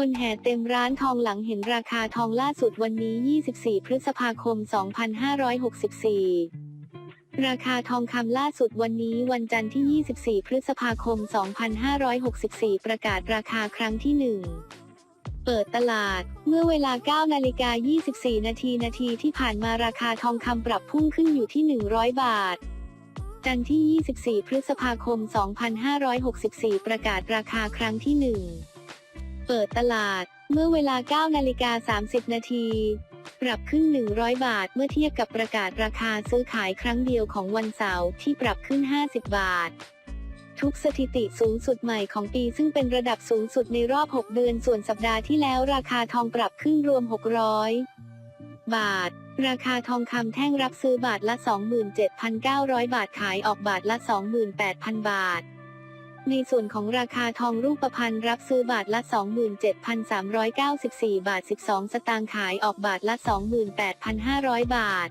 คนแห่เต็มร้านทองหลังเห็นราคาทองล่าสุดวันนี้ 24 พฤษภาคม 2564ราคาทองคำล่าสุดวันนี้วันจันทร์ที่ 24 พฤษภาคม 2564 ประกาศราคาครั้งที่ 1 เปิดตลาด เมื่อเวลา 9 นาฬิกา 24 นาทีนาทีที่ผ่านมาราคาทองคำปรับพุ่งขึ้นอยู่ที่ 100 บาท จันทร์ที่ 24 พฤษภาคม 2564 ประกาศราคาครั้งที่ 1 เปิดตลาด เมื่อเวลา9นาฬิกา30 นาที ปรับขึ้น 100 บาทเมื่อเทียบกับประกาศราคาซื้อขายครั้งเดียวของวันเสาร์ที่ปรับขึ้น 50 บาท ทุกสถิติสูงสุดใหม่ของปีซึ่งเป็นระดับสูงสุดในรอบ 6 เดือนส่วนสัปดาห์ที่แล้วราคาทองปรับขึ้นรวม 600 บาท ราคาทองคำแท่งรับซื้อบาทละ 27,900 บาทขายออกบาทละ 28,000 บาท ในส่วนของราคาทองรูปพรรณรับซื้อบาทละ 27,394 บาท 12 สตางค์ขายออกบาทละ 28,500 บาท